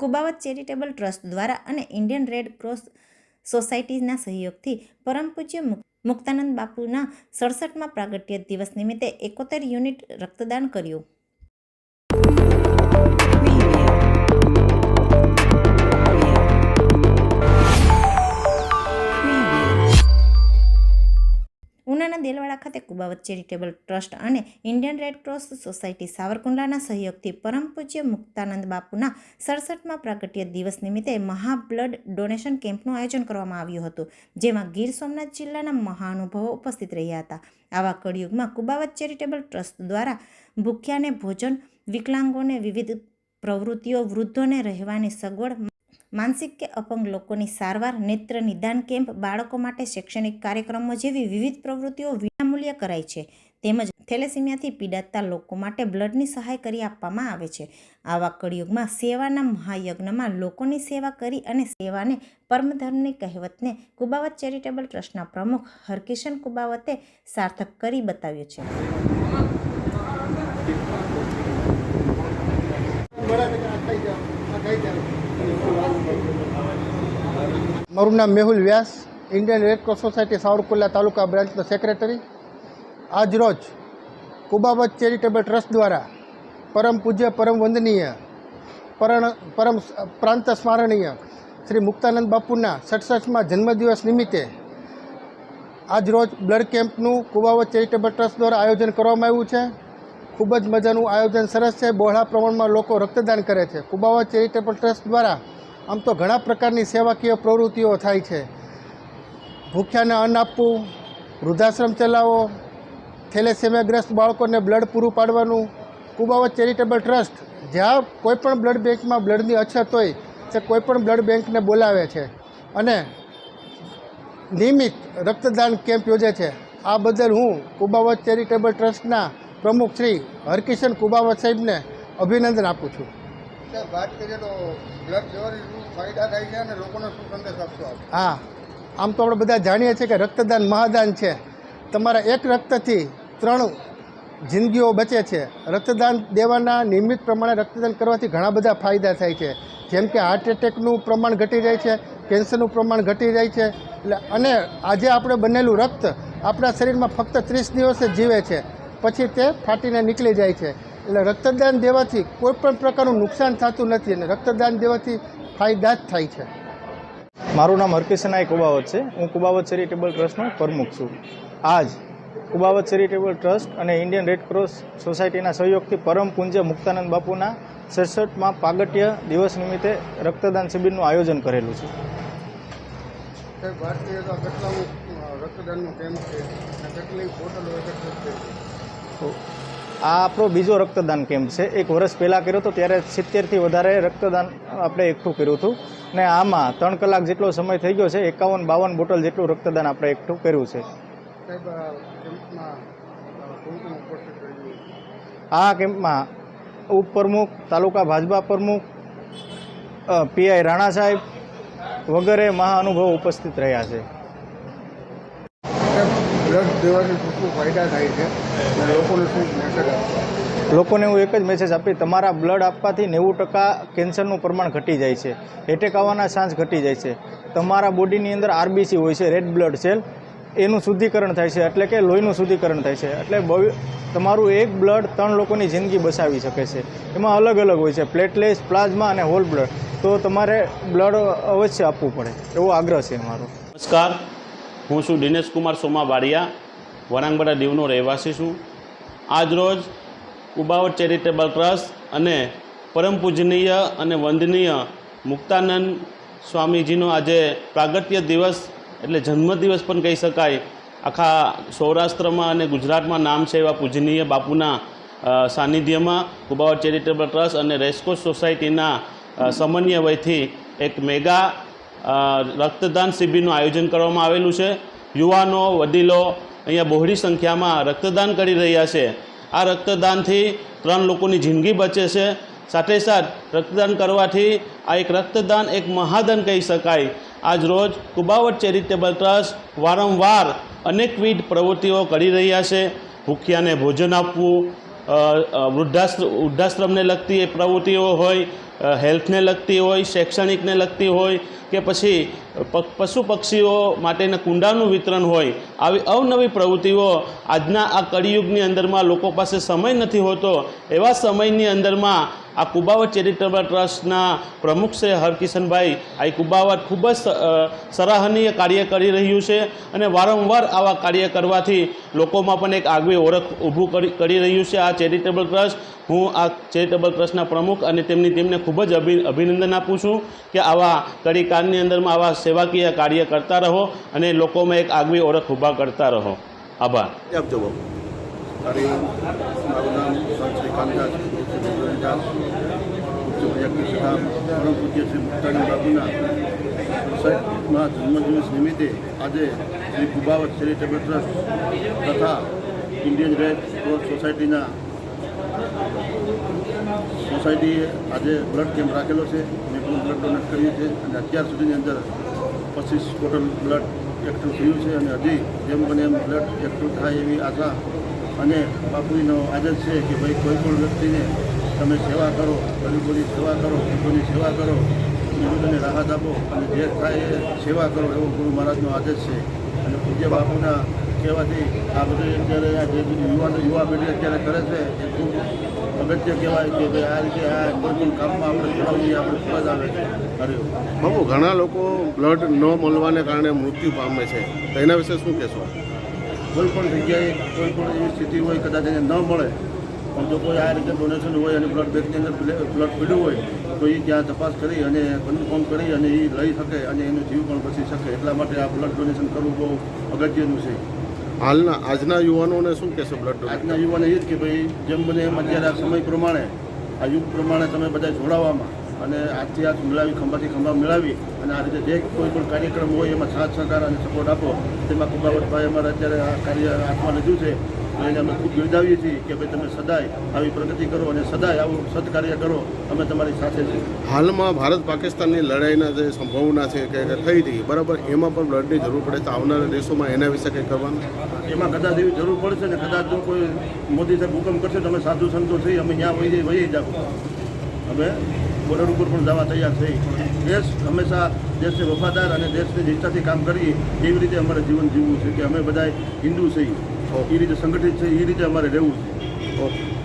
Kubavat charitable trust દ્વારા અને Indian red cross સોસાયટીના સહયોગથી પરમ પૂજ્ય મુક્તાનંદ બાપુના સડસઠમાં પ્રાગટ્ય દિવસ નિમિત્તે એકોતેર યુનિટ રક્તદાન કર્યું. ઉનાના ખાતે કુબાવત ચેરિટેબલ ટ્રસ્ટ અને ઇન્ડિયન રેડ ક્રોસ સોસાયટી સાવરકુંડલાના સહયોગથી પરમ પૂજ્ય મુક્તાનંદ બાપુના સડસઠમાં પ્રાગટ્ય દિવસ નિમિત્તે મહાબ્લડ ડોનેશન કેમ્પનું આયોજન કરવામાં આવ્યું હતું, જેમાં ગીર સોમનાથ જિલ્લાના મહાનુભાવો ઉપસ્થિત રહ્યા હતા. આવા કળિયુગમાં કુબાવત ચેરિટેબલ ટ્રસ્ટ દ્વારા ભૂખ્યાને ભોજન, વિકલાંગોને વિવિધ પ્રવૃત્તિઓ, વૃદ્ધોને રહેવાની સગવડ માનસિક કે અપંગ લોકોની સારવાર, નેત્ર, નિદાન કેમ્પ, બાળકો માટે શૈક્ષણિક કાર્યક્રમો જેવી વિવિધ પ્રવૃત્તિઓ વિનામૂલ્ય કરાય છે. તેમજ થેલેસીમિયાથી પીડાતા લોકો માટે બ્લડની સહાય કરી આપવામાં આવે છે. આવા કળિયુગમાં સેવાના મહાયજ્ઞમાં લોકોની સેવા કરી અને સેવાને પરમધર્મની કહેવતને કુબાવત ચેરિટેબલ ટ્રસ્ટના પ્રમુખ હરકિશન કુબાવતે સાર્થક કરી બતાવ્યું છે. મારું નામ Mehul Vyas Indian Red Cross Society Savarkundla taluka બ્રાન્ચનો secretary આજરોજ કુબાબત ચેરિટેબલ ટ્રસ્ટ દ્વારા પરમ પૂજ્ય, પરમ વંદનીય પરણ પરમ પ્રાંત સ્મરણીય શ્રી મુક્તાનંદ બાપુના સડસઠમાં જન્મદિવસ નિમિત્તે આજરોજ બ્લડ કેમ્પનું કુબાવત ચેરિટેબલ ટ્રસ્ટ દ્વારા આયોજન કરવામાં આવ્યું છે. ખૂબ જ મજાનું આયોજન સરસ છે. બહોળા પ્રમાણમાં લોકો રક્તદાન કરે છે. કુબાવત ચેરિટેબલ ટ્રસ્ટ દ્વારા આમ તો ઘણા પ્રકારની સેવાકીય પ્રવૃત્તિઓ થાય છે. ભૂખ્યાને અન્ન આપવું, વૃદ્ધાશ્રમ ચલાવવો, થેલેસેમિયાગ્રસ્ત બાળકોને બ્લડ પૂરું પાડવાનું કુબાવત ચેરિટેબલ ટ્રસ્ટ, જ્યાં કોઈપણ બ્લડ બેંકમાં બ્લડની અછત હોય, તે કોઈપણ બ્લડ બેંકને બોલાવે છે. અને નિયમિત રક્તદાન કેમ્પ યોજે છે. આ બદલ હું કુબાવત ચેરિટેબલ ટ્રસ્ટના પ્રમુખ શ્રી હરકિશન કુબાવત સાહેબને અભિનંદન આપું છું. વાત કરીએ તો ફાયદા થાય છે અને લોકોને શું હા, આમ તો આપણે બધા જાણીએ છીએ કે રક્તદાન મહાદાન છે. તમારા એક રક્તથી ત્રણ જિંદગીઓ બચે છે. રક્તદાન દેવાના નિયમિત પ્રમાણે રક્તદાન કરવાથી ઘણા બધા ફાયદા થાય છે. જેમ કે હાર્ટ એટેકનું પ્રમાણ ઘટી જાય છે કેન્સરનું પ્રમાણ ઘટી જાય છે. એટલે અને આજે આપણે બનેલું રક્ત આપણા શરીરમાં ફક્ત ત્રીસ દિવસે જીવે છે. પછી તે ફાટીને નીકળી જાય છે. એટલે રક્તદાન દેવાથી કોઈ પણ પ્રકારનું નુકસાન થતું નથી અને રક્તદાન દેવાથી ફાયદા જ થાય છે. મારું નામ હરકિશનાય કુબાવત છે. હું કુબાવત ચેરિટેબલ ટ્રસ્ટનો પ્રમુખ છું. આજ કુબાવત ચેરિટેબલ ટ્રસ્ટ અને ઇન્ડિયન રેડ ક્રોસ સોસાયટીના સહયોગથી પરમ પુંજ્ય મુક્તાનંદ બાપુના સડસઠમાં પાગટ્ય દિવસ નિમિત્તે રક્તદાન શિબિરનું આયોજન કરેલું છે. રક્તદાનનું કેમ્પ છે કેટલી બોટલો એકત્રિત થઈ છે? તો આ આપણો બીજો રક્તદાન કેમ્પ છે. એક વર્ષ પહેલાં કર્યો હતો ત્યારે સિત્તેરથી વધારે રક્તદાન આપણે એકઠું કર્યું હતું. ને આમાં ત્રણ કલાક જેટલો સમય થઈ ગયો છે એકાવન બાવન બોટલ જેટલું રક્તદાન આપણે એકઠું કર્યું છે. આ કેમ્પમાં ઉપપ્રમુખ તાલુકા ભાજપા પ્રમુખ પીઆઈ રાણા સાહેબ વગેરે મહાનુભાવો ઉપસ્થિત રહ્યા છે. સાહેબ દેવાથી શું શું ફાયદા થાય છે. અને લોકોને શું મેસેજ આપશો લોકોને હું એક જ મેસેજ આપી તમારા બ્લડ આપવાથી નેવું ટકા કેન્સરનું પ્રમાણ ઘટી જાય છે. એટેક આવવાના ચાન્સ ઘટી જાય છે. તમારા બોડીની અંદર આરબીસી હોય છે રેડ બ્લડ સેલ એનું શુદ્ધિકરણ થાય છે એટલે કે લોહીનું શુદ્ધિકરણ થાય છે. એટલે તમારું એક બ્લડ ત્રણ લોકોની જિંદગી બચાવી શકે છે. એમાં અલગ અલગ હોય છે પ્લેટલેસ પ્લાઝમા અને હોલ બ્લડ તો તમારે બ્લડ અવશ્ય આપવું પડે. એવો આગ્રહ છે મારો. નમસ્કાર. હું છું દિનેશ કુમાર સોમા વાડિયા વરાંગબડા દીવનો રહેવાસી છું. આજરોજ ઉબાવટ ચેરિટેબલ ટ્રસ્ટ અને પરમ પૂજનીય અને વંદનીય મુક્તાનંદ સ્વામીજીનો આજે પ્રાગત્ય દિવસ એટલે જન્મદિવસ પણ કહી શકાય. આખા સૌરાષ્ટ્રમાં અને ગુજરાતમાં નામ છે એવા પૂજનીય બાપુના સાનિધ્યમાં કુબાવટ ચેરિટેબલ ટ્રસ્ટ અને રેસ્કોસ સોસાયટીના સમન્વયથી એક મેગા રક્તદાન શિબિરનું આયોજન કરવામાં આવેલું છે. યુવાનો, વડીલો અહીંયા બહોળી સંખ્યામાં રક્તદાન કરી રહ્યા છે. આ રક્તદાનથી ત્રણ લોકોની જિંદગી બચે છે. સાથે સાથ રક્તદાન કરવાથી આ એક રક્તદાન એક મહાદાન કહી શકાય. આજ રોજ કુબાવટ ચેરિટેબલ ટ્રસ્ટ વારંવાર અનેકવિધ પ્રવૃત્તિઓ કરી રહ્યા છે. ભૂખ્યાને ભોજન આપવું વૃદ્ધાશ્ર વૃદ્ધાશ્રમને લગતી એ પ્રવૃત્તિઓ હોય હેલ્થને લગતી હોય, શૈક્ષણિકને લગતી હોય કે પછી પશુ પક્ષીઓ માટેના કુંડાનું વિતરણ હોય, આવી અવનવી પ્રવૃત્તિઓ આજના આ કળિયુગની અંદરમાં લોકો પાસે સમય નથી હોતો, એવા સમયની અંદરમાં આ કુબાવત ચેરિટેબલ ટ્રસ્ટના પ્રમુખ છે હરકિશનભાઈ, આ કુબાવત ખૂબ જ સરાહનીય કાર્ય કરી રહ્યું છે અને વારંવાર આવા કાર્ય કરવાથી લોકોમાં પણ એક આગવી ઓળખ ઊભું કરી રહ્યું છે આ ચેરિટેબલ ટ્રસ્ટ. હું આ ચેરિટેબલ ટ્રસ્ટના પ્રમુખ અને તેમની ટીમને ખૂબ જ અભિ અભિનંદન આપું છું કે આવા કડી કાળની અંદરમાં આવા સેવાકીય કાર્ય કરતા રહો અને લોકોમાં એક આગવી ઓળખ ઊભા કરતા રહો. આભાર. જન્મદિવસ નિમિત્તે આજે શ્રી કુબાવત ચેરિટેબલ ટ્રસ્ટ તથા ઇન્ડિયન રેડ ક્રોસ સોસાયટીના સોસાયટીએ આજે બ્લડ કેમ્પ રાખેલો છે. મેં પણ બ્લડ ડોનેટ કર્યું છે અને અત્યાર સુધીની અંદર પચીસ ટોટલ બ્લડ એકઠું થયું છે અને હજી જેમ બને એમ બ્લડ એકઠું થાય એવી આશા અને બાપુજીનો આદત છે કે ભાઈ કોઈ પણ વ્યક્તિને તમે સેવા કરો, ગરીબોની સેવા કરો ગરીબોની સેવા કરો ખેડૂતોને રાહત આપો અને જે થાય એ સેવા કરો એવો ગુરુ મહારાજનો આદેશ છે. અને પૂજ્ય બાપુના કહેવાથી આ બધું અત્યારે આ જે યુવાન યુવા પેઢી અત્યારે કરે છે એ ખૂબ અગત્ય કહેવાય કે ભાઈ આ રીતે આ કોઈ પણ કામમાં આપણે જોડાવવી આપણે ફરજ આવે છે. હરિ બાબુ ઘણા લોકો બ્લડ ન મળવાને કારણે મૃત્યુ પામે છે. તો એના વિશે શું કહેશો? કોઈ પણ જગ્યાએ કોઈ પણ એવી સ્થિતિ હોય કદાચ એને ન મળે પણ જો કોઈ આ રીતે ડોનેશન હોય અને બ્લડ બેંકની અંદર બ્લડ પીડ્યું હોય તો એ ત્યાં તપાસ કરી અને કન્ફર્મ કરી અને એ લઈ શકે અને એનો જીવ પણ બચી શકે. એટલા માટે આ બ્લડ ડોનેશન કરવું બહુ અગત્યનું છે. હાલના, આજના યુવાનોને શું કહેશો બ્લડ ડોનેટ આજના યુવાને એ જ કે ભાઈ, જેમ બને એમ અત્યારે આ સમય પ્રમાણે, આ યુગ પ્રમાણે તમે બધા જોડાવામાં અને આજથી આજ મિલાવી ખંભાથી ખંભા મિલાવી અને આ રીતે જે કોઈ પણ કાર્યક્રમ હોય એમાં સાથ સહકાર અને સપોર્ટ આપો તેમાં કુંભાવટભાઈ અમારે અત્યારે આ કાર્ય હાથમાં લીધું છે. એને અમે ખૂબ બિરદાવીએ છીએ કે ભાઈ તમે સદાય આવી પ્રગતિ કરો અને સદાય આવું સત્કાર્ય કરો. અમે તમારી સાથે છીએ. હાલમાં ભારત પાકિસ્તાનની લડાઈના જે સંભાવના છે કે થઈ હતી બરાબર એમાં પણ બ્લડની જરૂર પડે તો આવનારા દેશોમાં એના વિશે કંઈ કરવાનું એમાં કદાચ એવી જરૂર પડશે ને કદાચ જો કોઈ મોદી સાહેબ હુકમ કરશે તો અમે સાધુ સંતો થઈ અમે ત્યાં વહી જઈ વહી જાવ અમે બોર્ડર ઉપર પણ જવા તૈયાર થઈ. દેશ હંમેશા દેશને વફાદાર અને દેશની નિષ્ઠાથી કામ કરીએ એવી રીતે અમારે જીવન જીવવું છે કે અમે બધા હિન્દુ છીએ. એ રીતે સંગઠિત છે એ રીતે અમારે રહેવું છે. ઓકે.